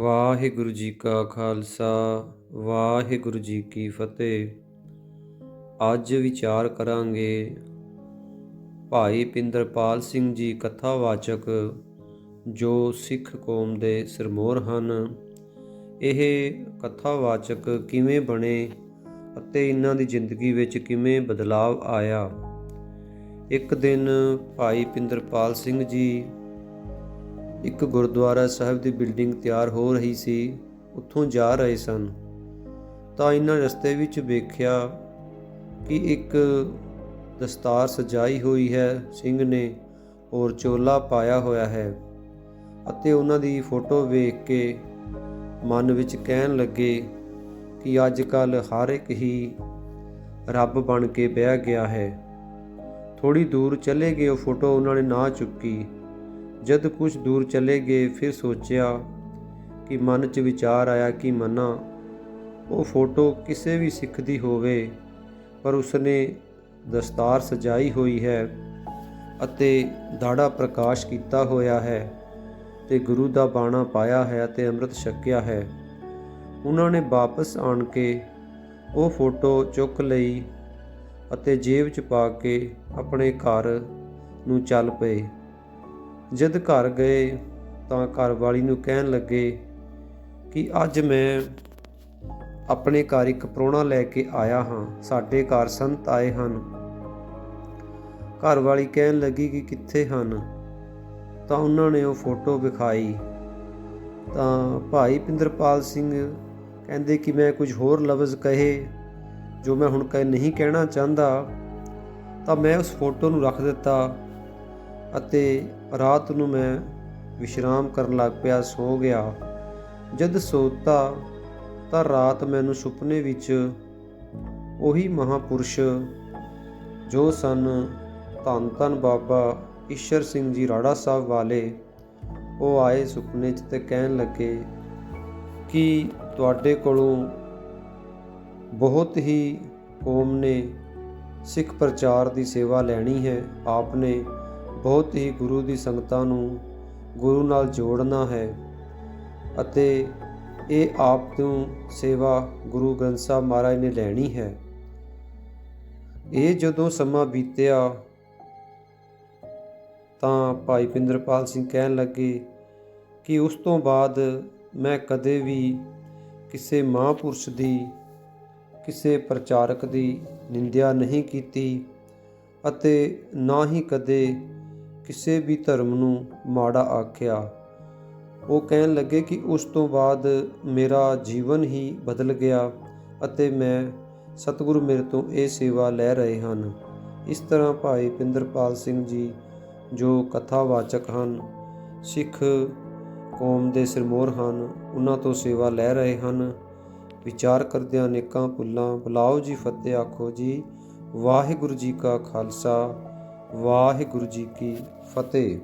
ਵਾਹਿਗੁਰੂ ਜੀ ਕਾ ਖਾਲਸਾ, ਵਾਹਿਗੁਰੂ ਜੀ ਕੀ ਫਤਿਹ। ਅੱਜ ਵਿਚਾਰ ਕਰਾਂਗੇ ਭਾਈ ਪਿੰਦਰਪਾਲ ਸਿੰਘ ਜੀ ਕਥਾਵਾਚਕ, ਜੋ ਸਿੱਖ ਕੌਮ ਦੇ ਸਿਰਮੌਰ ਹਨ। ਇਹ ਕਥਾਵਾਚਕ ਕਿਵੇਂ ਬਣੇ ਅਤੇ ਇਹਨਾਂ ਦੀ ਜ਼ਿੰਦਗੀ ਵਿੱਚ ਕਿਵੇਂ ਬਦਲਾਵ ਆਇਆ? ਇੱਕ ਦਿਨ ਭਾਈ ਪਿੰਦਰਪਾਲ ਸਿੰਘ ਜੀ ਇੱਕ ਗੁਰਦੁਆਰਾ ਸਾਹਿਬ ਦੀ ਬਿਲਡਿੰਗ ਤਿਆਰ ਹੋ ਰਹੀ ਸੀ, ਉੱਥੋਂ ਜਾ ਰਹੇ ਸਨ। ਤਾਂ ਇਹਨਾਂ ਰਸਤੇ ਵਿੱਚ ਵੇਖਿਆ ਕਿ ਇੱਕ ਦਸਤਾਰ ਸਜਾਈ ਹੋਈ ਹੈ, ਸਿੰਘ ਨੇ ਔਰ ਚੋਲਾ ਪਾਇਆ ਹੋਇਆ ਹੈ ਅਤੇ ਉਹਨਾਂ ਦੀ ਫੋਟੋ ਵੇਖ ਕੇ ਮਨ ਵਿੱਚ ਕਹਿਣ ਲੱਗੇ ਕਿ ਅੱਜ ਕੱਲ ਹਰ ਇੱਕ ਹੀ ਰੱਬ ਬਣ ਕੇ ਬਹਿ ਗਿਆ ਹੈ। ਥੋੜੀ ਦੂਰ ਚਲੇ ਗਏ, ਉਹ ਫੋਟੋ ਉਹਨਾਂ ਨੇ ਨਾ ਚੁੱਕੀ। ਜਦ ਕੁਝ ਦੂਰ ਚਲੇ ਗਏ, ਫਿਰ ਸੋਚਿਆ ਕਿ ਮਨ 'ਚ ਵਿਚਾਰ ਆਇਆ ਕਿ ਮਨਾ, ਉਹ ਫੋਟੋ ਕਿਸੇ ਵੀ ਸਿੱਖ ਦੀ ਹੋਵੇ, ਪਰ ਉਸਨੇ ਦਸਤਾਰ ਸਜਾਈ ਹੋਈ ਹੈ ਅਤੇ ਦਾੜਾ ਪ੍ਰਕਾਸ਼ ਕੀਤਾ ਹੋਇਆ ਹੈ ਤੇ ਗੁਰੂ ਦਾ ਬਾਣਾ ਪਾਇਆ ਹੈ ਤੇ ਅੰਮ੍ਰਿਤ ਛਕਿਆ ਹੈ। ਉਹਨਾਂ ਨੇ ਵਾਪਸ ਆਣ ਕੇ ਉਹ ਫੋਟੋ ਚੁੱਕ ਲਈ ਅਤੇ ਜੇਬ 'ਚ ਪਾ ਕੇ ਆਪਣੇ ਘਰ ਨੂੰ ਚੱਲ ਪਏ। ਜਦ ਘਰ ਗਏ ਤਾਂ ਘਰ ਵਾਲੀ ਨੂੰ ਕਹਿਣ ਲੱਗੇ ਕਿ ਅੱਜ ਮੈਂ ਆਪਣੇ ਘਰ ਇੱਕ ਪ੍ਰਾਹੁਣਾ ਲੈ ਕੇ ਆਇਆ ਹਾਂ। ਸਾਡੇ ਘਰ ਸੰਤ ਆਏ ਹਨ। ਘਰ ਵਾਲੀ ਕਹਿਣ ਲੱਗੀ ਕਿ ਕਿੱਥੇ ਹਨ? ਤਾਂ ਉਹਨਾਂ ਨੇ ਉਹ ਫੋਟੋ ਵਿਖਾਈ। ਤਾਂ ਭਾਈ ਪਿੰਦਰਪਾਲ ਸਿੰਘ ਕਹਿੰਦੇ ਕਿ ਮੈਂ ਕੁਝ ਹੋਰ ਲਫ਼ਜ਼ ਕਹੇ ਜੋ ਮੈਂ ਹੁਣ ਕਹਿ ਨਹੀਂ ਕਹਿਣਾ ਚਾਹੁੰਦਾ। ਤਾਂ ਮੈਂ ਉਸ ਫੋਟੋ ਨੂੰ ਰੱਖ ਦਿੱਤਾ। ਅਤੇ ਰਾਤ ਨੂੰ ਮੈਂ ਵਿਸ਼ਰਾਮ ਕਰਨ ਲੱਗ ਪਿਆ, ਸੋ ਗਿਆ। ਜਦ ਸੋਤਾ ਤਾਂ ਰਾਤ ਮੈਨੂੰ ਸੁਪਨੇ ਵਿੱਚ ਉਹੀ ਮਹਾਪੁਰਸ਼ ਜੋ ਸਨ ਧੰਨ ਧੰਨ ਬਾਬਾ ਈਸ਼ਰ ਸਿੰਘ ਜੀ ਰਾੜਾ ਸਾਹਿਬ ਵਾਲੇ, ਉਹ ਆਏ ਸੁਪਨੇ 'ਚ ਤੇ ਕਹਿਣ ਲੱਗੇ ਕਿ ਤੁਹਾਡੇ ਕੋਲੋਂ ਬਹੁਤ ਹੀ ਕੌਮ ਨੇ ਸਿੱਖ ਪ੍ਰਚਾਰ ਦੀ ਸੇਵਾ ਲੈਣੀ ਹੈ, ਆਪ ਨੇ ਬਹੁਤ ਹੀ ਗੁਰੂ ਦੀ ਸੰਗਤਾਂ ਨੂੰ ਗੁਰੂ ਨਾਲ ਜੋੜਨਾ ਹੈ ਅਤੇ ਇਹ ਆਪ ਤੋਂ ਸੇਵਾ ਗੁਰੂ ਗ੍ਰੰਥ ਸਾਹਿਬ ਮਹਾਰਾਜ ਨੇ ਲੈਣੀ ਹੈ। ਇਹ ਜਦੋਂ ਸਮਾਂ ਬੀਤਿਆ, ਤਾਂ ਭਾਈ ਪਿੰਦਰਪਾਲ ਸਿੰਘ ਕਹਿਣ ਲੱਗੇ ਕਿ ਉਸ ਤੋਂ ਬਾਅਦ ਮੈਂ ਕਦੇ ਵੀ ਕਿਸੇ ਮਹਾਂਪੁਰਸ਼ ਦੀ, ਕਿਸੇ ਪ੍ਰਚਾਰਕ ਦੀ ਨਿੰਦਿਆ ਨਹੀਂ ਕੀਤੀ ਅਤੇ ਨਾ ਹੀ ਕਦੇ ਕਿਸੇ ਵੀ ਧਰਮ ਨੂੰ ਮਾੜਾ ਆਖਿਆ। ਉਹ ਕਹਿਣ ਲੱਗੇ ਕਿ ਉਸ ਤੋਂ ਬਾਅਦ ਮੇਰਾ ਜੀਵਨ ਹੀ ਬਦਲ ਗਿਆ ਅਤੇ ਮੈਂ ਸਤਿਗੁਰੂ ਮੇਰੇ ਤੋਂ ਇਹ ਸੇਵਾ ਲੈ ਰਹੇ ਹਨ। ਇਸ ਤਰ੍ਹਾਂ ਭਾਈ ਪਿੰਦਰਪਾਲ ਸਿੰਘ ਜੀ, ਜੋ ਕਥਾਵਾਚਕ ਹਨ, ਸਿੱਖ ਕੌਮ ਦੇ ਸਿਰਮੋਰ ਹਨ, ਉਹਨਾਂ ਤੋਂ ਸੇਵਾ ਲੈ ਰਹੇ ਹਨ। ਵਿਚਾਰ ਕਰਦਿਆਂ ਨੇਕਾਂ ਭੁੱਲਾਂ, ਬੁਲਾਓ ਜੀ ਫਤਿਹ ਆਖੋ ਜੀ, ਵਾਹਿਗੁਰੂ ਜੀ ਕਾ ਖਾਲਸਾ ਵਾਹਿਗੁਰੂ ਜੀ ਕੀ ਫਤਿਹ।